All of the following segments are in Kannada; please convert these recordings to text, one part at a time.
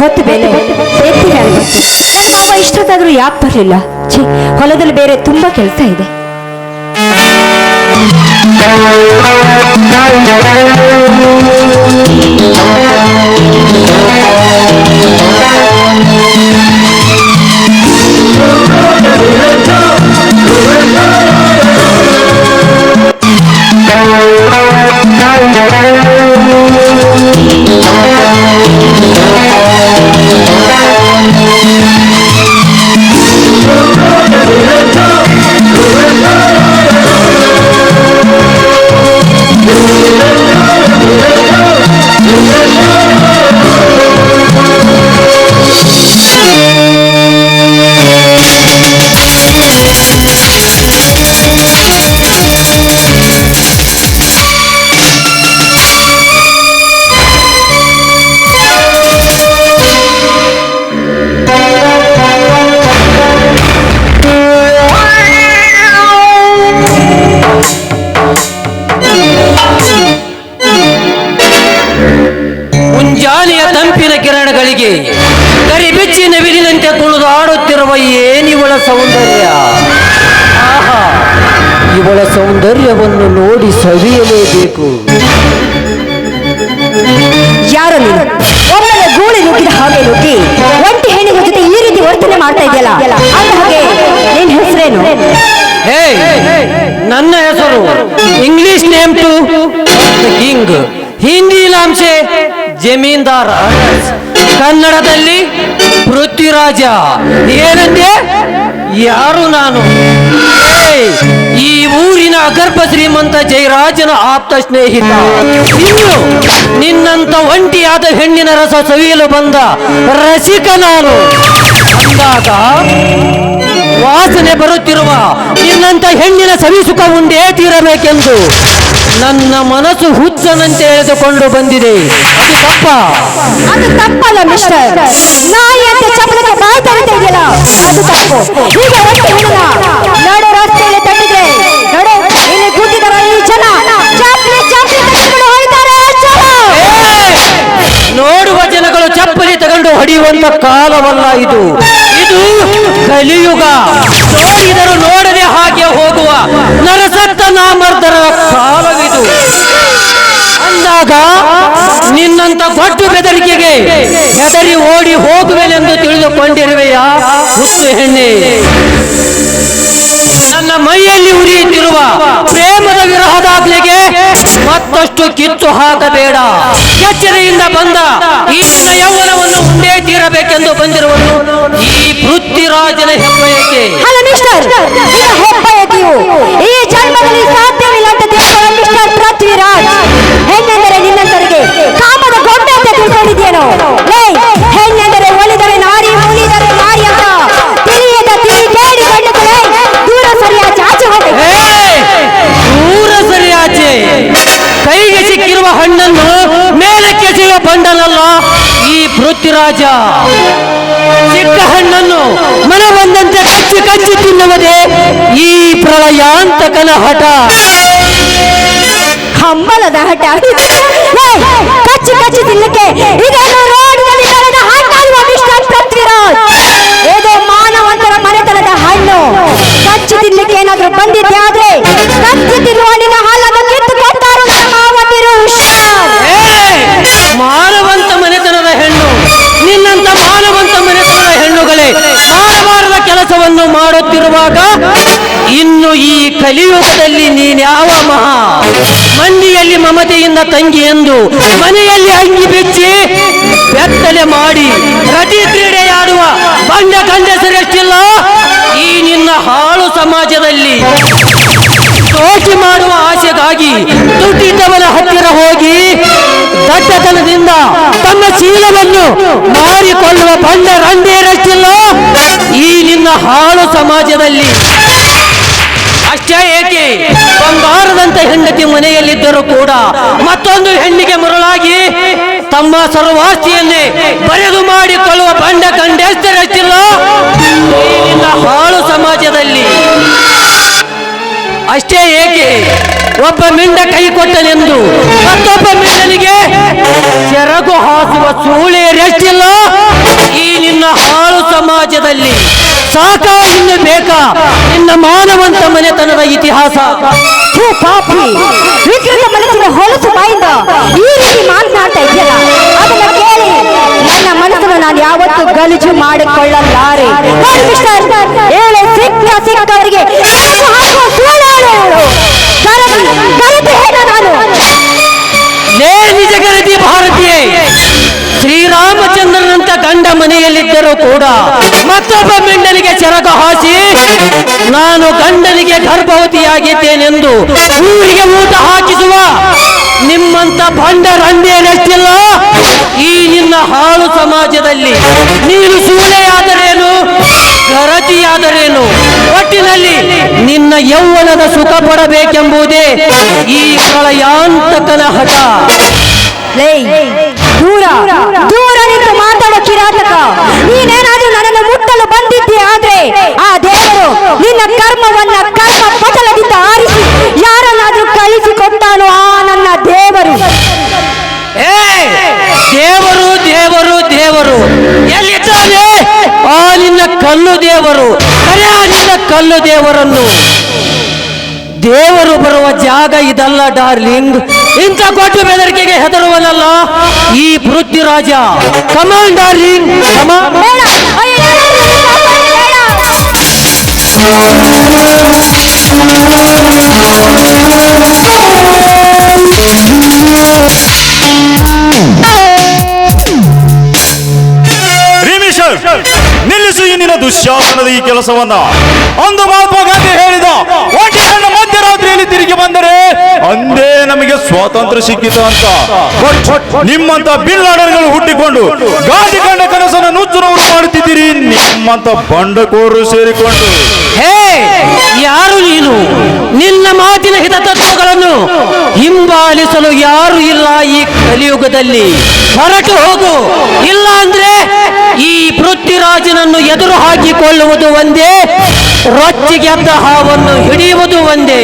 ಹೊತ್ತು ಬೇರೆ ನನ್ನ ಮಾವ ಇಷ್ಟೊತ್ತಾದ್ರೂ ಯಾಕೆ ಬರಲಿಲ್ಲ? ಛೇ ಹೊಲದಲ್ಲಿ ಬೇರೆ ತುಂಬಾ ಕೆಲಸ ಇದೆ. ಮುಂಜಾನೆಯ ಇವಳ ಸೌಂದರ್ಯವನ್ನು ನೋಡಿ ಸವಿಯಲೇಬೇಕು. ಯಾರು ನೀನು ಗೂಳಿ ನುಗ್ಗಿದ ಹಾಗೆ ನುಗ್ಗಿ ಒಂಟಿ ಹೆಣ್ಣಿನ ಜೊತೆ ಈ ರೀತಿ ವರ್ತನೆ ಮಾಡ್ತಾ ಇದೆಯಲ್ಲ? ಅಂದ ಹಾಗೆ ನಿನ್ ಹೆಸರೇನು? ಹೇ ನನ್ನ ಹೆಸರು English name to king. Hindi ನಾಂಶೆ ಜಮೀನ್ದಾರ. ಕನ್ನಡದಲ್ಲಿ ಪೃಥ್ವಿರಾಜ. ಏನಂದೆ ಯಾರು ನಾನು? ಹೇ, ಈ ಊರಿನ ಅಗರ್ಭ ಶ್ರೀಮಂತ ಜಯರಾಜನ ಆಪ್ತ ಸ್ನೇಹಿತ. ಇನ್ನು ನಿನ್ನಂತ ಒಂಟಿಯಾದ ಹೆಣ್ಣಿನ ರಸ ಸವಿಯಲು ಬಂದ ರಸಿಕ ನಾನು. ಅಂದಾಗ ವಾಸನೆ ಬರುತ್ತಿರುವ ನಿನ್ನಂತ ಹೆಣ್ಣಿನ ಸವಿ ಸುಖ ಉಂಡೇ ತೀರಬೇಕೆಂದು ನನ್ನ ಮನಸ್ಸು ಹುಚ್ಚನಂತೆ ಎಳೆದುಕೊಂಡು ಬಂದಿದೆ. ಅದು ತಪ್ಪ. ಅದು ತಪ್ಪಲ್ಲ ಮಿಸ್ಟರ್ ನಾಯಿ ಚಪ್ಪಲಕ್ಕೆ ಅದು ತಪ್ಪು. ಈಗ ರಸ್ತೆ ರಸ್ತೆಯಲ್ಲಿ ತಗೊಂಡು ಹೊಡೆಯುವಂತ ಕಾಲವಲ್ಲ ಇದು. ಇದು ಕಲಿಯುಗ. ನೋಡಿದರು ನೋಡದೆ ಹಾಗೆ ಹೋಗುವ ನರಸತ್ತ ನಾಮರ್ದರ ಕಾಲವಿದು. ಅಂದಾಗ ನಿನ್ನಂತ ದೊಡ್ಡ ಬೆದರಿಕೆಗೆ ಹೆದರಿ ಓಡಿ ಹೋಗುವೆನೆಂದು ತಿಳಿದುಕೊಂಡಿರುವೆಯಾ? ಹುಟ್ಟು ಹೆಣ್ಣೆ. ನನ್ನ ಮೈಯಲ್ಲಿ ಉರಿಯುತ್ತಿರುವ ಪ್ರೇಮದ ವಿರಹದಾಗ್ಲಿಗೆ ಮತ್ತಷ್ಟು ಕಿತ್ತು ಹಾಕಬೇಡ. ಎಚ್ಚರಿಯಿಂದ ಬಂದ ಈ ನನ್ನ ಯೌವನವನ್ನು ಉಂಡೇ ತೀರಬೇಕೆಂದು ಬಂದಿರುವನು ಈ ಪೃಥ್ವಿರಾಜನ ಹೆಬ್ಬಯಕ್ಕೆ ಹೆಬ್ಬಯಕೆಯು ಈ ಜನ್ಮದಲ್ಲಿ ಸಾಧ್ಯವಿಲ್ಲ ಅಂತ ತಿಳ್ಕೊಳ್ಳೋ ಮಿಸ್ಟರ್ ಪೃಥ್ವಿರಾಜ್ ಹೆಣ್ಣೆಂದರೆ ನಿನ್ನಂತರಿಗೆ ಕಾಮದ ಗೊಂಬೆ ಅಂತ ತಿಳ್ಕೊಂಡಿದ್ಯೇನೋ ಲೇ ಹೆಣ್ಣೆಂದರೆ ಒಲಿದರೆ ನಾರಿ ಉಳಿದರೆ ನಾರಿ ಅಂತ ತಿಳಿಯದ ತಿಳಿ ಬೇಡಿ ಗಂಡುಗಳೇ ದೂರ ಸರಿಯಾ ಆಚೆ ಹೋಗಿ! ದೂರ ಸರಿಯಾಚೆ ಕೈಗೆ ಸಿಕ್ಕಿರುವ ಹಣ್ಣನ್ನು ಮೇಲಕ್ಕೆ ಸಿಗುವ ಬಂಡಲಲ್ಲ ಈ ಪೃಥ್ವಿರಾಜ. ಚಿಕ್ಕ ಹಣ್ಣನ್ನು ಮನೆ ಬಂದಂತೆ ಕಚ್ಚಿ ಕಚ್ಚಿ ತಿನ್ನುವುದೇ ಈ ಪ್ರಳಯಾಂತಕನ ಹಠ. ಕಂಬಲದ ಹಠ. ಕಚ್ಚಿ ಕಚ್ಚಿ ತಿನ್ನಕ್ಕೆ ಇದನ್ನು ರೋಡಿನಲ್ಲಿ ಮಿಸ್ಟರ್ ಪೃಥ್ವಿರಾಜ್. ಇದು ಮಾನವಂತರ ಹಣ್ಣು. ಕಚ್ಚಿ ತಿನ್ಲಿಕ್ಕೆ ಏನಾದರೂ ಬಂದಿದ್ದೆ ಆದ್ರೆ? ಮಾಡುತ್ತಿರುವಾಗ ಇನ್ನು ಈ ಕಲಿಯುಗದಲ್ಲಿ ನೀನ್ಯಾವ ಮಹಾ? ಮಂದಿಯಲ್ಲಿ ಮಮತೆಯಿಂದ ತಂಗಿ ಎಂದು ಮನೆಯಲ್ಲಿ ಅಂಗಿ ಬಿಚ್ಚಿ ಬೆತ್ತಲೆ ಮಾಡಿ ರತಿ ಕ್ರೀಡೆಯಾಡುವ ಬಂಡ ಗಂಡಸರೆಷ್ಟಿಲ್ಲ ಈ ನಿನ್ನ ಹಾಳು ಸಮಾಜದಲ್ಲಿ. ದೋಷಿ ಮಾಡುವ ಆಸೆಗಾಗಿ ದುಡ್ಡಿದ್ದವನ ಹತ್ತಿರ ಹೋಗಿ ದಡ್ಡತನದಿಂದ ತನ್ನ ಶೀಲವನ್ನು ಮಾರಿಕೊಳ್ಳುವ ಬಂಡ ರಂಡೇರಷ್ಟಿಲ್ಲ ಈ ನಿನ್ನ ಹಾಳು ಸಮಾಜದಲ್ಲಿ. ಅಷ್ಟೇ ಏಕೆ? ಬಂಗಾರದಂತ ಹೆಂಡತಿ ಮನೆಯಲ್ಲಿದ್ದರೂ ಕೂಡ ಮತ್ತೊಂದು ಹೆಣ್ಣಿಗೆ ಮರುಳಾಗಿ ತಮ್ಮ ಸರ್ವಾಸ್ತಿಯನ್ನೇ ಬರೆದು ಮಾಡಿಕೊಳ್ಳುವ ಬಂಡ ಕಂಡೆಸ್ತರಷ್ಟಿಲ್ಲ ಅಷ್ಟೇ ಏಕೆ? ಒಬ್ಬ ಮಿಂಡ ಕೈ ಕೊಟ್ಟನೆಂದು ಮತ್ತೊಬ್ಬ ಮಿಂಡನಿಗೆ ಸೆರಗು ಹಾಸುವ ಸೂಳೆ ರೆಷ್ಟಿಲ್ಲ. ಸಮಾಜದಲ್ಲಿ ಸಾಕ ಇನ್ನು ಬೇಕಾ? ನಿನ್ನ ಮಾನವಂತ ಮನೆತನದ ಇತಿಹಾಸ. ಪಾಪಿ, ವಿಕೃತ ಮನಸ್ಸಿನ ಹೊಲಸು ಬಾಯಿಂದ ಈ ರೀತಿ ಮಾತನಾಡ್ತಾ ಅದನ್ನ ಕೇಳಿ ನನ್ನ ಮನಸ್ಸನ್ನು ನಾನು ಯಾವತ್ತೂ ಗಲಿಜು ಮಾಡಿಕೊಳ್ಳಲಾರೆ. ಹೇಳೆ ಸಿಕ್ಕ ಸಿಕ್ಕವರಿಗೆ ನಾನು. ಲೇ ನಿಜಗರತಿ ಭಾರತೀಯೇ. ಶ್ರೀರಾಮಚಂದ್ರನಂತ ಗಂಡ ಮನೆಯಲ್ಲಿದ್ದರೂ ಕೂಡ ಮತ್ತೊಬ್ಬ ಮೆಂಡನಿಗೆ ಚರಕ ಹಾಸಿ ನಾನು ಗಂಡನಿಗೆ ಗರ್ಭವತಿಯಾಗಿದ್ದೇನೆಂದು ಊರಿಗೆ ಊಟ ಹಾಕಿಸುವ ನಿಮ್ಮಂತ ಭಂಡ ರಂಡಿಯನೆಷ್ಟಿಲ್ಲ ಈ ನಿನ್ನ ಹಾಳು ಸಮಾಜದಲ್ಲಿ ನೀನು ಸೂಳೆಯಾದರೇನು ಗರತಿಯಾದರೇನು ಒಟ್ಟಿನಲ್ಲಿ ನಿನ್ನ ಯೌವನದ ಸುಖ ಪಡಬೇಕೆಂಬುದೇ ಈ ಪ್ರಳಯಾಂತಕನ ಹಠ. ದೂರ ದೂರ ನಿಂತು ಮಾತಾಡೋ ಕಿರಾತಕ. ನೀನೇನಾದ್ರೂ ನನ್ನನ್ನು ಮುಟ್ಟಲು ಬಂದಿದ್ದೆ ಆದ್ರೆ ಆ ದೇವರು ನಿನ್ನ ಕರ್ಮವನ್ನ ಕರ್ಮ ಪಟಲದಿಂದ ಆರಿಸಿ ಯಾರನ್ನಾದ್ರೂ ಕಳಿಸಿಕೊಟ್ಟಾನೋ ಆ ನನ್ನ ದೇವರು. ಏ ದೇವರು ದೇವರು ದೇವರು. ನಿನ್ನ ಕಲ್ಲು ದೇವರು ಕರೆ ಆ ನಿನ್ನ ಕಲ್ಲು ದೇವರನ್ನು. ದೇವರು ಬರುವ ಜಾಗ ಇದಲ್ಲ ಡಾರ್ಲಿಂಗ್. ಇಂಥ ಕೊಟ್ಟು ಬೆದರಿಕೆಗೆ ಹೆದರುವನಲ್ಲ ಈ Prithviraja. Come on darling come on ರಿಮಿಷರ್ ನಿಲ್ಲಿಸು ನಿನ್ನ ದುಶ್ಯಾಸನದ ಈ ಕೆಲಸವನ್ನ. ಅಂದು ಮಹಾತ್ಮ ಗಾಂಧಿ ಹೇಳಿದ ಒಂಟಿ ಮಧ್ಯರಾತ್ರಿಯಲ್ಲಿ ತಿರುಗಿ ಬಂದರೆ ಅಂದೇ ನಮಗೆ ಸ್ವಾತಂತ್ರ್ಯ ಸಿಕ್ಕಿತು ಅಂತ. ನಿಮ್ಮಂತ ಬಿಲ್ಲಾಡರ್ಗಳು ಹುಟ್ಟಿಕೊಂಡು ಗಾಂಧಿ ಕಂಡ ಕನಸನ್ನು ನುಚ್ಚುನವರು ಮಾಡುತ್ತಿದ್ದೀರಿ, ನಿಮ್ಮಂತ ಬಂಡಕೋರು ಸೇರಿಕೊಂಡು. ಹೇ, ಯಾರು ನೀನು? ನಿನ್ನ ಮಾತಿನ ಹಿತತತ್ವಗಳನ್ನು ಹಿಂಬಾಲಿಸಲು ಯಾರು ಇಲ್ಲ ಈ ಕಲಿಯುಗದಲ್ಲಿ. ಹೊರಟು ಹೋಗು. ಇಲ್ಲ ಅಂದ್ರೆ ಈ ಪೃಥ್ವಿರಾಜನನ್ನು ಎದುರು ಹಾಕಿಕೊಳ್ಳುವುದು ಒಂದೇ ರೊಚ್ಚಿಗೆದ್ದ ಹಾವನ್ನು ಹಿಡಿಯುವುದು ಒಂದೇ.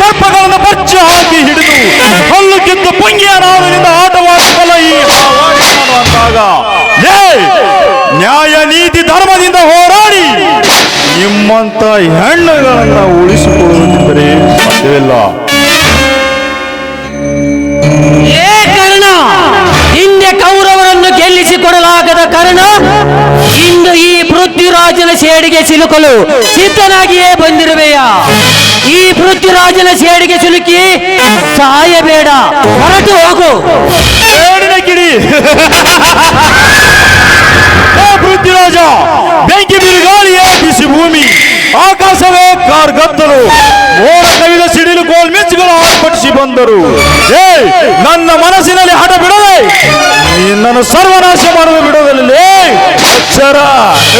ಸರ್ಪಗಳನ್ನು ಬಚ್ಚಿ ಹಾಕಿ ಹಿಡಿದು, ಹಲ್ಲು ಕಿತ್ತು ಪುಂಗಿಯ ನಾವಿನಿಂದ ಆಟವಾಡಿಸಲ್ಲ ಈ ಅಂದಾಗ ನ್ಯಾಯ ನೀತಿ ಧರ್ಮದಿಂದ ಹೋರಾಡಿ, ನಿಮ್ಮಂತ ಹೆಣ್ಣುಗಳನ್ನ ಉಳಿಸಿಕೊಳ್ಳುತ್ತಿದ್ದರೆ ಸಾಧ್ಯವಿಲ್ಲ. ಸೇಡಿಗೆ ಸಿಲುಕಲು ಸಿದ್ಧನಾಗಿಯೇ ಬಂದಿರುವೆಯ ಈ ಪೃಥ್ವಿರಾಜನ ಸೇಡಿಗೆ ಸಿಲುಕಿ ಸಾಯಬೇಡ ಹೊರಟು ಹೋಗು ಏಡಿನ ಕಿಡಿ ಏ ಪೃಥ್ವಿರಾಜ ಬೆಂಕಿ ಬಿರುಗಾಳಿಯೇ ಬಿಸಿ ಭೂಮಿ ಆಕಾಶವೇ ಕಾರ್ಗತ್ತಲು ಮೋಡ ಕವಿದ ಸಿಡಿಲು ಕೋಲ್ ಮಿಂಚುಗಳು ಆರ್ಭಟಿಸಿ ಬಂದರು ಏ ನನ್ನ ಮನಸ್ಸಿನಲ್ಲಿ ಹಠ ಬಿಡದೆ ನಿನ್ನನ್ನು ಸರ್ವನಾಶ ಮಾಡಲು ಬಿಡುವುದಿಲ್ಲ ಎಚ್ಚರ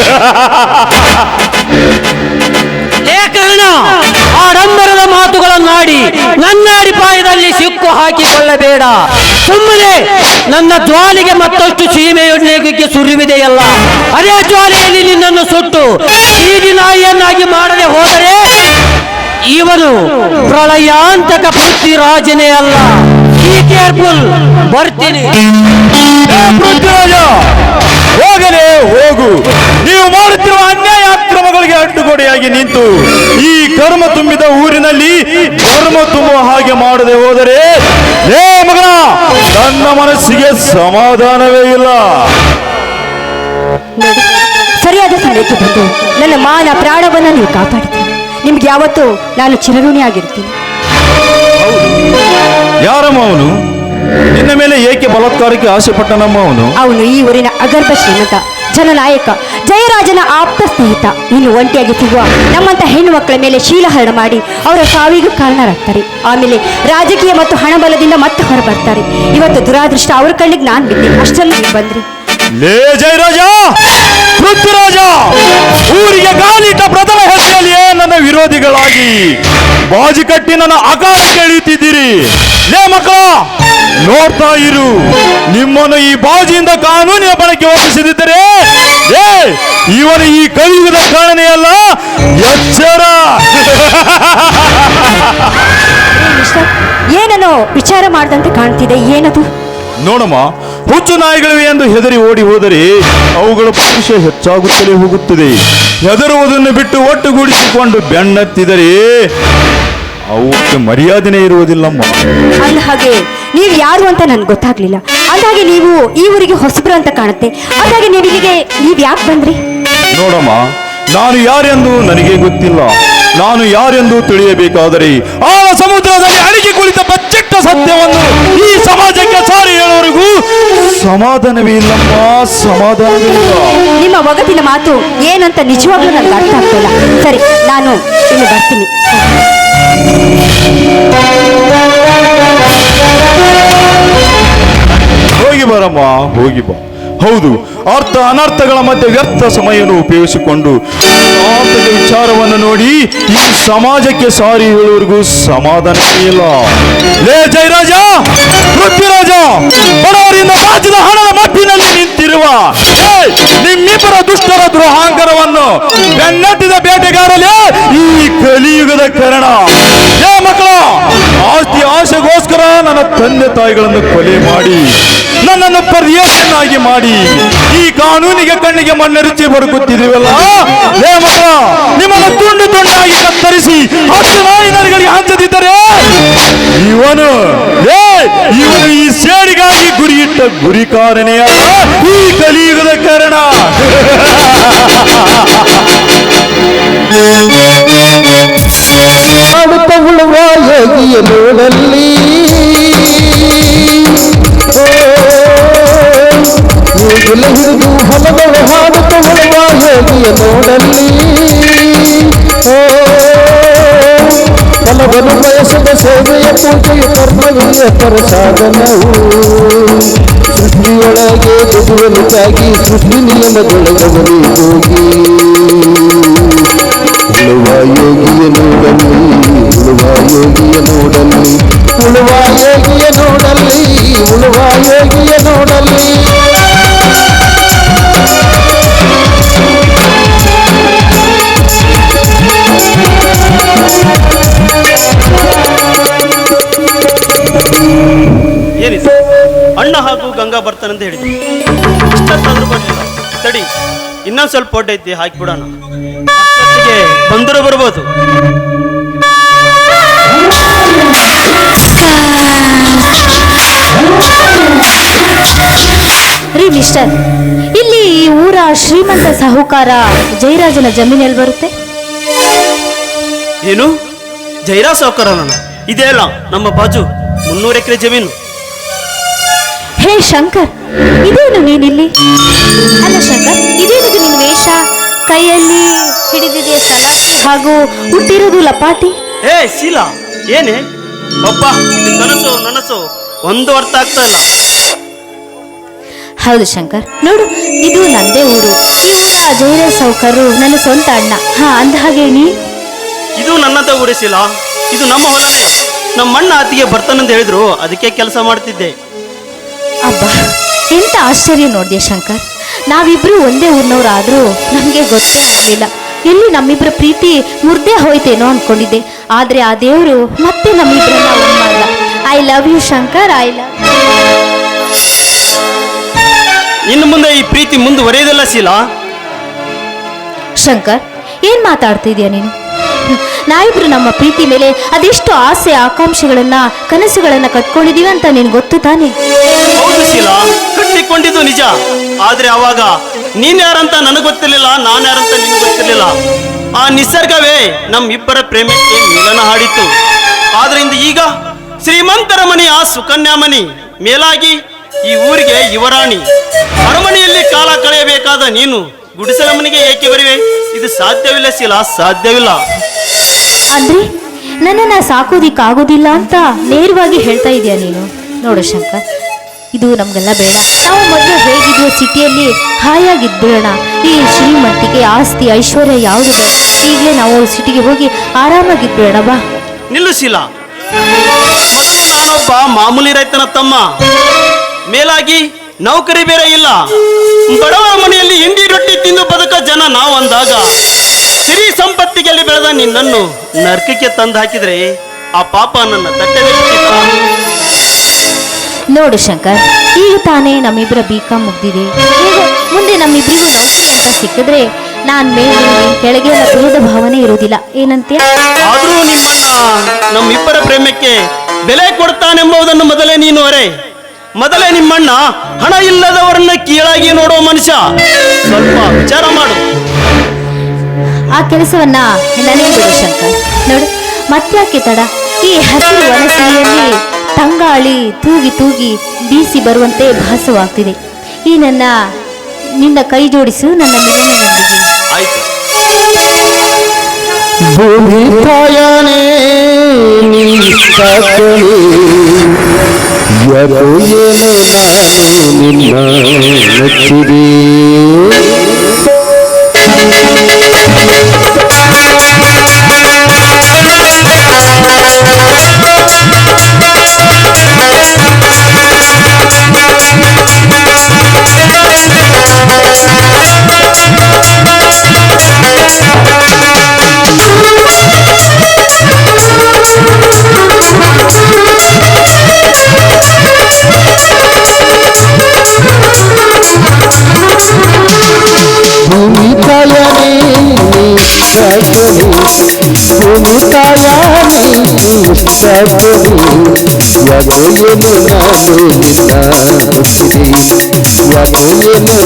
ಕರ್ಣ, ಆಡಂಬರದ ಮಾತುಗಳನ್ನಾಡಿ ನನ್ನ ಅಡಿಪಾಯದಲ್ಲಿ ಸಿಕ್ಕು ಹಾಕಿಕೊಳ್ಳಬೇಡ. ಸುಮ್ಮನೆ ನನ್ನ ಜ್ವಾಲಿಗೆ ಮತ್ತಷ್ಟು ಸೀಮೆಯೊಡನೆಗೆ ಸುರಿವಿದೆಯಲ್ಲ. ಅದೇ ಜ್ವಾಲೆಯಲ್ಲಿ ನಿನ್ನನ್ನು ಸುಟ್ಟು ಬೀದಿ ನಾಯಿಯನ್ನಾಗಿ ಮಾಡದೆ ಹೋದರೆ? ಇವನು ಪ್ರಳಯಾಂತಕ ಪೃಥ್ವಿರಾಜನೇ ಅಲ್ಲ. ಬಿ ಕೇರ್ಫುಲ್ ಬರ್ತೀನಿ. ಹೋಗಲೇ ಹೋಗು. ನೀವು ಮಾಡುತ್ತಿರುವ ಅನ್ಯಾಯ ಅಕ್ರಮಗಳಿಗೆ ಅಡ್ಡುಗೋಡೆಯಾಗಿ ನಿಂತು. ಈ ಕರ್ಮ ತುಂಬಿದ ಊರಿನಲ್ಲಿ ಕರ್ಮ ತುಂಬುವ ಹಾಗೆ ಮಾಡದೆ ಹೋದರೆ ಏ ಮಗನ ನನ್ನ ಮನಸ್ಸಿಗೆ ಸಮಾಧಾನವೇ ಇಲ್ಲ. ಸರಿಯಾದ ಸಮಯಕ್ಕೆ ಬಂದು ನನ್ನ ಮಾನ ಪ್ರಾಣವನ್ನ ನೀವು ಕಾಪಾಡಿದ್ದೀರಿ. ನಿಮ್ಗೆ ಯಾವತ್ತೂ ನಾನು ಚಿರಋಣಿಯಾಗಿರ್ತೀನಿ. ಯಾರಮ್ಮ ಅವನು? ನಿನ್ನ ಮೇಲೆ ಏಕೆ ಬಲಾತ್ಕಾರಕ್ಕೆ ಆಸೆ ಪಟ್ಟ ನಮ್ಮ ಅವನು ಅವನು ಈ ಊರಿನ ಅಗರ್ಭ ಶ್ರೀಮಂತ ಜನನಾಯಕ ಜಯರಾಜನ ಆಪ್ತ ಸ್ನೇಹಿತ. ಇನ್ನು ಒಂಟಿಯಾಗಿ ಸಿಗುವ ನಮ್ಮಂತ ಹೆಣ್ಣು ಮಕ್ಕಳ ಮೇಲೆ ಶೀಲಹರಣ ಮಾಡಿ ಅವರ ಸಾವಿಗೂ ಕಾರಣರಾಗ್ತಾರೆ. ಆಮೇಲೆ ರಾಜಕೀಯ ಮತ್ತು ಹಣಬಲದಿಂದ ಮತ್ತೆ ಹೊರಬರ್ತಾರೆ. ಇವತ್ತು ದುರಾದೃಷ್ಟ ಅವ್ರ ಕಣ್ಣಿಗೆ ನಾನು ಬಿದ್ದೆ. ಅಷ್ಟರಲ್ಲಿ ಬಂದ್ರಿ. ಲೇ ಜಯರಾಜ! ಪೃಥ್ವಿರಾಜ, ಊರಿಗೆ ಗಾಲಿಟ್ಟ ಪ್ರಥಮ ಹೆಸರಲ್ಲಿಯೇ ನನ್ನ ವಿರೋಧಿಗಳಾಗಿ ಬಾಜು ಕಟ್ಟಿ ನನ್ನ ಅಕಾಲ ಇಳಿಯುತ್ತಿದ್ದೀರಿ ಲೇ ಮಕ್ಕಳ, ನೋಡ್ತಾ ಇರು, ನಿಮ್ಮನ್ನು ಈ ಬಾಜಿಯಿಂದ ಕಾನೂನಿನ ಬಳಕೆ ಒಪ್ಪಿಸದಿದ್ದರೆ, ಏ, ಇವನು ಈ ಕಲಿಯುಗದ ಕಾರಣೆಯಲ್ಲ, ಎಚ್ಚರ. ಏನನ್ನು ವಿಚಾರ ಮಾಡಿದಂತೆ ಕಾಣ್ತಿದೆ, ಏನದು? ನೋಡಮ್ಮ ಹುಚ್ಚು ನಾಯಿಗಳಿವೆ ಎಂದು ಹೆದರಿ ಓಡಿ ಹೋದರೆ ಅವುಗಳ ಪುರುಷ ಹೆಚ್ಚಾಗುತ್ತಲೇ ಹೋಗುತ್ತದೆ. ಹೆದರುವುದನ್ನು ಬಿಟ್ಟು ಒಟ್ಟುಗೂಡಿಸಿಕೊಂಡು ಬೆನ್ನತ್ತಿದರೆ ಅವಕ್ಕೆ ಮರ್ಯಾದೆನೇ ಇರುವುದಿಲ್ಲಮ್ಮ. ಅಂದ ಹಾಗೆ ನೀವು ಯಾರು ಅಂತ ನನ್ಗೆ ಗೊತ್ತಾಗ್ಲಿಲ್ಲ. ಅಂದಾಗೆ ನೀವು ಈ ಊರಿಗೆ ಹೊಸಬ್ರು ಅಂತ ಕಾಣುತ್ತೆ. ಅಂದಾಗೆ ನೀವು ಇಲ್ಲಿಗೆ ನೀವು ಯಾಕೆ ಬಂದ್ರಿ? ನೋಡಮ್ಮ ನಾನು ಯಾರೆಂದು ನನಗೆ ಗೊತ್ತಿಲ್ಲ. ನಾನು ಯಾರೆಂದು ತಿಳಿಯಬೇಕಾದರೆ ಆ ಸಮುದ್ರದಲ್ಲಿ ಅಡಿಗೆ ಕುಳಿತ ಬಚ್ಚಿಟ್ಟ ಸತ್ಯವನ್ನು ಈ ಸಮಾಜಕ್ಕೆ ಸಾರಿ ಹೇಳುವವರೆಗೂ ಸಮಾಧಾನವೇ ಇಲ್ಲಮ್ಮ ಸಮಾಧಾನವೇ ಇಲ್ಲ. ನಿಮ್ಮ ಒಗಟಿನ ಮಾತು ಏನಂತ ನಿಜವಾಗ್ಲೂ ನನಗೆ ಅರ್ಥ ಆಗ್ತಿಲ್ಲ ಸರಿ ನಾನು ಇನ್ನು ಬರ್ತೀನಿ. ಹೋಗಿ ಬರಮ್ಮ ಹೋಗಿ ಬಾ. ಹೌದು, ಅರ್ಥ ಅನರ್ಥಗಳ ಮಧ್ಯೆ ವ್ಯರ್ಥ ಸಮಯವನ್ನು ಉಪಯೋಗಿಸಿಕೊಂಡು ಆರ್ಥಿಕ ವಿಚಾರವನ್ನು ನೋಡಿ ಈ ಸಮಾಜಕ್ಕೆ ಸಾರಿ ಹೇಳುವವರೆಗೂ ಸಮಾಧಾನ ಇಲ್ಲ. ಲೇ ಜಯರಾಜ, ಪೃಥ್ವಿರಾಜ, ಬಡವರಿಂದ ರಾಜ್ಯದ ಹಣದ ಮಟ್ಟಿನಲ್ಲಿ ನಿಂತಿರುವ ಏ, ನಿಮ್ಮಿಬ್ಬರ ದುಷ್ಟರ ದ್ರೋಹಾಂಗರವನ್ನು ಬೆನ್ನಟ್ಟಿದ ಬೇಟೆಗಾರಲೇ ಈ ಕಲಿಯುಗದ ಕರಣ ಏ ಮಕ್ಕಳ ಆಸ್ತಿ ಆಸೆಗೋಸ್ಕರ ನನ್ನ ತಂದೆ ತಾಯಿಗಳನ್ನು ಕೊಲೆ ಮಾಡಿ ನನ್ನನ್ನು ಪರ್ಯಾಯನಾಗಿ ಮಾಡಿ ಈ ಕಾನೂನಿಗೆ ಕಣ್ಣಿಗೆ ಮಣ್ಣೆರಚಿ ಬರುಕುತ್ತಿದ್ದೀವಲ್ಲ? ಏ ಮಕ್ಕಳ ನಿಮ್ಮನ್ನು ತುಂಡು ತುಂಡಾಗಿ ಕತ್ತರಿಸಿ ಹತ್ತು ನಾಯಿನರಿಗೆ ಹಂಚದಿದ್ದರೆ ಇವನು ಏ ಇವನು ಈ ಸೇಡಿಗಾಗಿ ಗುರಿಯಿಟ್ಟ ಗುರಿಕಾರನೆಯ ಈ ಕಲಿಯುಗದ ಕಾರಣ ಮಾಡುತ್ತ ಉಳುವ ಯೋಗಿಯ ನೋಡಲ್ಲಿ ನೇಗಿಲ ಹಿಡಿದು ಹೊಲದವ ಹಾಡುತ್ತ ಉಳುವ ಯೋಗಿಯ ನೋಡಲ್ಲಿ ಓ, ಫಲವನ್ನು ಬಯಸದ ಸೇವೆಯ ಪೂಜೆಯ ಕರ್ಮವೇ ಪ್ರಸಾದನವು ಸೃಷ್ಟಿಯೊಳಗೆ ದುಡುವಲಿಗಾಗಿ ಸೃಷ್ಟಿ ನಿಯಮದೊಳಗವನೇ ಹೋಗಿ ಉಳುವ ಯೋಗಿಯ ನೋಡಲ್ಲಿ ಉಳುವ ಯೋಗಿಯ ನೋಡಲ್ಲಿ ಉಳುವ ಯೋಗಿಯ ನೋಡಲ್ಲಿ ಉಳುವ ಯೋಗಿಯ ನೋಡಲ್ಲಿ ಬರ್ತಾನಂತ ಹೇಳಿದ್ರು. ಇಷ್ಟೊತ್ತಾದ್ರೂ ಬರ್ಲಿಲ್ಲ ತಡಿ ಇನ್ನೊಂದ್ ಸ್ವಲ್ಪ ಪೋಟ್ ಐತಿ ಹಾಕಿಬಿಡೋಣ. ಅಷ್ಟೊತ್ತಿಗೆ ಬಂದರೂ ಬರ್ಬೋದು. ರೀ ಮಿಸ್ಟರ್ ಇಲ್ಲಿ ಈ ಊರ ಶ್ರೀಮಂತ ಸಾಹುಕಾರ ಜಯರಾಜನ ಜಮೀನು ಎಲ್ಲಿ ಬರುತ್ತೆ? ಏನು? ಜೈರಾ ಸಾಹುಕಾರ ಇದೇ ಅಲ್ಲ ನಮ್ಮ ಬಾಜು ಮುನ್ನೂರು ಎಕರೆ ಜಮೀನು. ಹೇ ಶಂಕರ್ ಇದೇನು ನೀನಿಲ್ಲಿ? ಅಲ್ಲ ಶಂಕರ್ ಇದೇನಿದು ನಿನ್ನ ವೇಷ? ಕೈಯಲ್ಲಿ ಹಿಡಿದಿದೆ ಸಲಾಕಿ ಹಾಗೂ ಹುಟ್ಟಿರೋದು ಲಪಾಟಿ? ಏ ಶೀಲಾ ಏನೇ? ಒಬ್ಬ ನನಸು ಕನಸು ನನಸು ಒಂದು ಅರ್ಥ ಆಗ್ತಾ ಇಲ್ಲ. ಹೌದು ಶಂಕರ್ ನೋಡು ಇದು ನಂದೇ ಊರು. ಈ ಊರ ಜಯರಾಜ್ ಸೌಕರು ನನ್ನ ಸ್ವಂತ ಅಣ್ಣ. ಹಾ ಅಂದ ಹಾಗೆ ನೀ ಇದು ನನ್ನದ ಶೀಲಾ. ಇದು ನಮ್ಮ ಹೊಲನೇ. ನಮ್ಮ ಅಣ್ಣ ಆತಿಗೆ ಬರ್ತಾನಂತ ಹೇಳಿದ್ರು ಅದಕ್ಕೆ ಕೆಲಸ ಮಾಡ್ತಿದ್ದೆ. ಅಬ್ಬಾ ಎಂತ ಆಶ್ಚರ್ಯ ನೋಡಿದೆ ಶಂಕರ್. ನಾವಿಬ್ರು ಒಂದೇ ಊರಿನವರಾದರೂ ನಮಗೆ ಗೊತ್ತೇ ಆಗಲಿಲ್ಲ ಎಲ್ಲಿ ನಮ್ಮಿಬ್ಬರ ಪ್ರೀತಿ ಮುರ್ದೇ ಹೋಯ್ತೇನೋ ಅನ್ಕೊಂಡಿದ್ದೆ. ಆದ್ರೆ ಆ ದೇವರು ಮತ್ತೆ ನಮ್ಮಿಬ್ಬರನ್ನ ಒಂದ್ ಮಾಡ್ದ. I love you Shankar I love ಇನ್ನು ಮುಂದೆ ಈ ಪ್ರೀತಿ ಮುಂದುವರಿಯೋದಿಲ್ಲ ಶೀಲಾ. ಶಂಕರ್ ಏನ್ ಮಾತಾಡ್ತಿದ್ಯಾ ನೀನು? ನಾವಿಬ್ರು ನಮ್ಮ ಪ್ರೀತಿ ಮೇಲೆ ಅದೆಷ್ಟು ಆಸೆ ಆಕಾಂಕ್ಷೆಗಳನ್ನ ಕನಸುಗಳನ್ನ ಕಟ್ಕೊಂಡಿದೀವಿ ಅಂತ ನಿನ್ ಗೊತ್ತು ತಾನೆ? ಹೌದು ಶೀಲಾ ಕಟ್ಟಿಕೊಂಡಿದ್ದು ನಿಜ. ಆದ್ರೆ ಅವಾಗ ನೀನ್ ಯಾರಂತ ನನಗೆ ಗೊತ್ತಿರ್ಲಿಲ್ಲ, ನಾನ್ ಯಾರಂತ ನಿನಗೆ ಗೊತ್ತಿರ್ಲಿಲ್ಲ. ಆ ನಿಸರ್ಗವೇ ನಮ್ಮಿಬ್ಬರ ಪ್ರೇಮಕ್ಕೆ ಮಿಲನ ಹಾಡಿತ್ತು. ಆದ್ರಿಂದ ಈಗ ಶ್ರೀಮಂತರ ಮನಿ ಆ ಸುಕನ್ಯಾ ಮನಿ ಮೇಲಾಗಿ ಈ ಊರಿಗೆ ಯುವರಾಣಿ. ಅರಮನೆಯಲ್ಲಿ ಕಾಲ ಕಳೆಯಬೇಕಾದ ನೀನು ಗುಡಿಸಲ ಮನೆಗೆ ಏಕೆ ಬರುವೆ? ಇದು ಸಾಧ್ಯವಿಲ್ಲ ಶೀಲ, ಸಾಧ್ಯವಿಲ್ಲ. ಅಂದ್ರೆ ನನ್ನನ್ನ ಸಾಕೋದಿಕ್ಕಾಗೋದಿಲ್ಲ ಅಂತ ನೇರವಾಗಿ ಹೇಳ್ತಾ ಇದೀಯ ನೀನು. ನೋಡು ಶಂಕರ್ ಇದು ನಮ್ಗೆಲ್ಲ ಬೇಡ. ನಾವು ಮೊದಲು ಹೇಗಿದ್ವು ಸಿಟಿಯಲ್ಲಿ ಹಾಯಾಗಿದ್ಬಿಡೋಣ ಈ ಶ್ರೀಮಂತಿಗೆ ಆಸ್ತಿ ಐಶ್ವರ್ಯ ಯಾವುದು ಬೇಡ. ಈಗಲೇ ನಾವು ಸಿಟಿಗೆ ಹೋಗಿ ಆರಾಮಾಗಿದ್ಬಿಡೋಣ ಬಾ. ನಿಲ್ಲಿಸಿಲ್ಲ ಮೊದಲು ನಾನೊಬ್ಬ ಮಾಮೂಲಿ ರೈತನ ತಮ್ಮ. ಮೇಲಾಗಿ ನೌಕರಿ ಬೇರೆ ಇಲ್ಲ. ಬಡವರ ಮನೆಯಲ್ಲಿ ಹಿಂಡಿ ರೊಟ್ಟಿ ತಿಂದು ಬದುಕ ಜನ ನಾವು ಅಂದಾಗ ಸಿರಿ ಸಂಪತ್ತಿಗೆಲ್ಲಿ ಬೆಳೆದ ನಿನ್ನನ್ನು ನರ್ಕಕ್ಕೆ ತಂದು ಹಾಕಿದ್ರೆ ಆ ಪಾಪ ನನ್ನ ತಟ್ಟೆ ನೋಡು ಶಂಕರ್ ಈಗ ತಾನೇ ನಮ್ಮಿಬ್ಬರ ಬಿ ಕಾಮ್ ಮುಗ್ದಿದೆ. ಈಗ ಮುಂದೆ ನಮ್ಮಿಬ್ಬರಿಗೂ ನೌಕರಿ ಅಂತ ಸಿಕ್ಕಿದ್ರೆ ನಾನ್ ಮೇಲೆ ನೀನ್ ಕೆಳಗೆ ಅನ್ನೋ ಭೇದ ಭಾವನೆ ಇರುವುದಿಲ್ಲ. ಏನಂತೆ ಆದ್ರೂ ನಿಮ್ಮಣ್ಣ ನಮ್ಮಿಬ್ಬರ ಪ್ರೇಮಕ್ಕೆ ಬೆಲೆ ಕೊಡ್ತಾನೆಂಬುದನ್ನು ಮೊದಲೇ ನೀನು ಅರೆ. ಮೊದಲೇ ನಿಮ್ಮಣ್ಣ ಹಣ ಇಲ್ಲದವರನ್ನ ಕೀಳಾಗಿ ನೋಡೋ ಮನುಷ್ಯ. ಸ್ವಲ್ಪ ವಿಚಾರ ಮಾಡು. ಆ ಕೆಲಸವನ್ನ ನನಗೆ ಬಿಡು ಶಂಕರ್. ನೋಡು ಮತ್ತ್ಯಾಕೆ ತಡ? ಈ ಹಸಿರು ವನಸಿರಿಯಲ್ಲಿ ತಂಗಾಳಿ ತೂಗಿ ತೂಗಿ ಬೀಸಿ ಬರುವಂತೆ ಭಾಸವಾಗ್ತಿದೆ. ಈ ನನ್ನ ನಿನ್ನ ಕೈ ಜೋಡಿಸು ನನ್ನ ಮಿಲನದೊಂದಿಗೆ ಆಯ್ತು. ಭೂಮಿ ತಾಯನೇ ನಿನ್ನ ಯಾಕೋ ಏನೋ ನಾನು ನಿನ್ನ ಮೆಚ್ಚಿದೆ ಭೂಮಿ ತಾಯನೇ ಇಷ್ಟಪಡಿ ಭೂಮಿ ತಾಯನೇ ಇಷ್ಟಪಡಿ ಯಾಕೋ ಏನು ನಾನು ನಿನ್ನ ಮುಚ್ಚಿದೆ ಯಾಕೋ ಏನು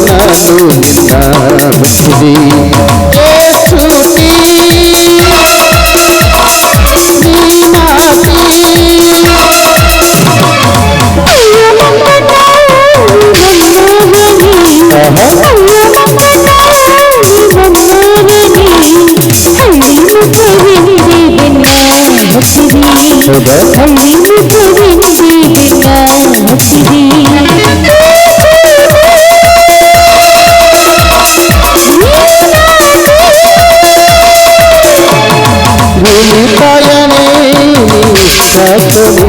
ನಾನು ನಿನ್ನ ಮುಚ್ಚಿದೆ ಏ ಶ್ರುತಿ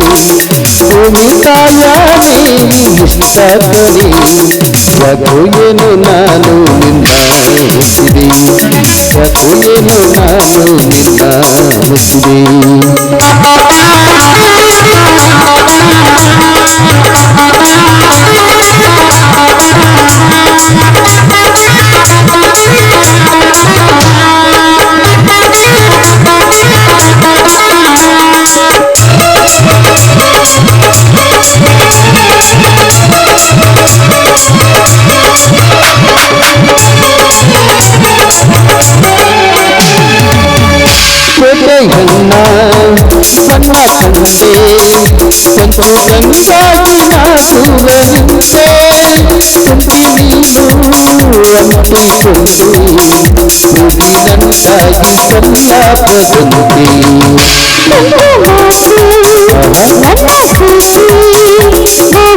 ಭೂಮಿ ತಾಯನೇ ಇಷ್ಟಪಡಿ ಭೂಮಿ ತಾಯನೇ ಇಷ್ಟಪಡಿ ಯಾಕೋ ಏನು ನಾನು ನಿನ್ನ ಮುಚ್ಚಿದೆ ಯಾಕೋ నాకుంటే సంతోషంగా నాకువెంటే తండ్రి నీవు అంటుకుంటే ఊరినంతా ఇదల్లా ప్రజంతే నన్నాసువని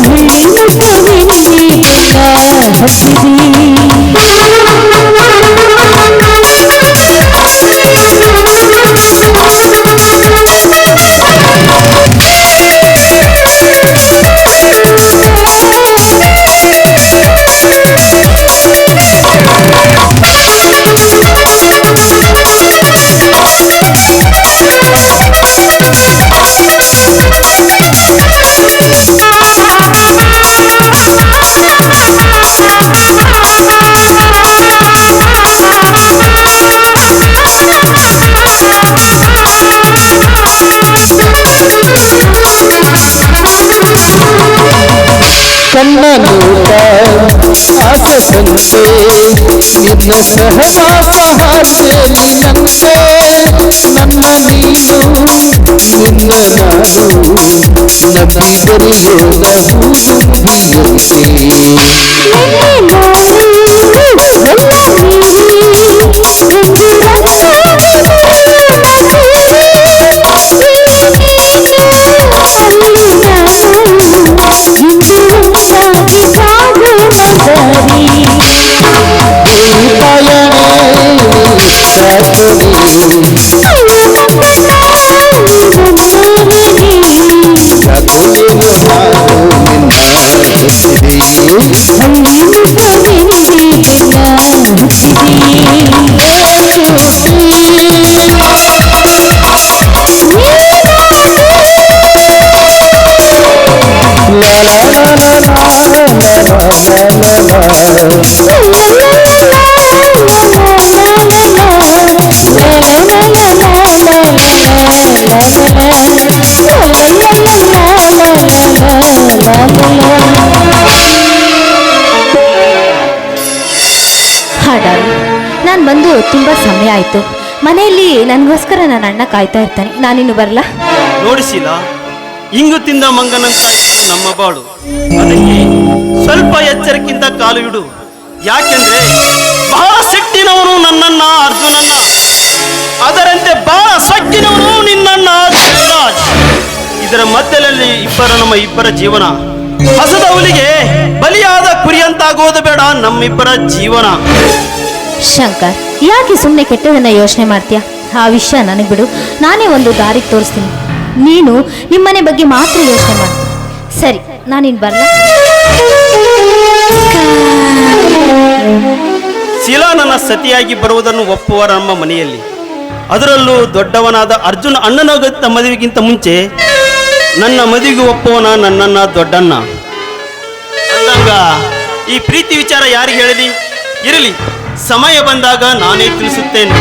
ಆಸೆ ಸಂತೆ ನಿನ್ನ ಸಹವಾಸ ಹಾಸ್ಯಲಿನಂತೆ ನನ್ನ ನೀನು ನಿನ್ನ ನಾನು ನಂಬಿ ಬರೆಯೋಣ ಹೂಗುಂಬಿಯಂತೆ ಲಾ ನಾನು ಬಂದು ತುಂಬ ಸಮಯ ಆಯಿತು. ಮನೆಯಲ್ಲಿ ನನಗೋಸ್ಕರ ನನ್ನ ಅಣ್ಣ ಕಾಯ್ತಾ ಇರ್ತಾನೆ. ನಾನಿನ್ನು ಬರಲ್ಲ ನೋಡಿಸಿಲ್ಲ ಇಂಗು ತಿಂದ ಮಂಗನಂತ ನಮ್ಮ ಬಾಳು. ಅದಕ್ಕೆ ಸ್ವಲ್ಪ ಎಚ್ಚರಿಕೆಯಿಂದ ಕಾಲು ಇಡು. ಯಾಕೆಂದ್ರೆ ಬಹಳ ಸಿಟ್ಟಿನವನು ನನ್ನನ್ನ ಅರ್ಜುನನ್ನ. ಅದರಂತೆ ಬಹಳ ಸಟ್ಟಿನವರು ನಿನ್ನನ್ನ ಇದರ ಮಧ್ಯದಲ್ಲಿ ಇಬ್ಬರ ನಮ್ಮ ಇಬ್ಬರ ಜೀವನ. ಹಸದ ಹುಲಿಗೆ ಬಲಿಯಾದ ಕುರಿಯಂತಾಗೋದು ಬೇಡ, ನಮ್ಮಿಬ್ಬರ ಜೀವನ. ಶಂಕರ್, ಯಾಕೆ ಸುಮ್ಮನೆ ಕೆಟ್ಟದನ್ನ ಯೋಚನೆ ಮಾಡ್ತೀಯ? ಆ ವಿಷಯ ನನಗೆ ಬಿಡು. ನಾನೇ ಒಂದು ದಾರಿ ತೋರಿಸ್ತೀನಿ. ನೀನು ನಿಮ್ಮನೆ ಬಗ್ಗೆ ಮಾತ್ರ ಯೋಚನೆ ಮಾಡು. ಸರಿ. ನಾನಿನ್ ಬರಲ್ಲ ಶಿಲಾ ನನ್ನ ಸತಿಯಾಗಿ ಬರುವುದನ್ನು ಒಪ್ಪುವ ನಮ್ಮ ಮನೆಯಲ್ಲಿ. ಅದರಲ್ಲೂ ದೊಡ್ಡವನಾದ ಅರ್ಜುನ ಅಣ್ಣನ ಮದುವೆಗಿಂತ ಮುಂಚೆ ನನ್ನ ಮದುವೆಗೆ ಒಪ್ಪುವನ ನನ್ನನ್ನ ದೊಡ್ಡಣ್ಣ. ಅಂದಂಗ ಈ ಪ್ರೀತಿ ವಿಚಾರ ಯಾರಿಗೆ ಹೇಳಲಿ? ಇರಲಿ, ಸಮಯ ಬಂದಾಗ ನಾನೇ ತಿಳಿಸುತ್ತೇನೆ.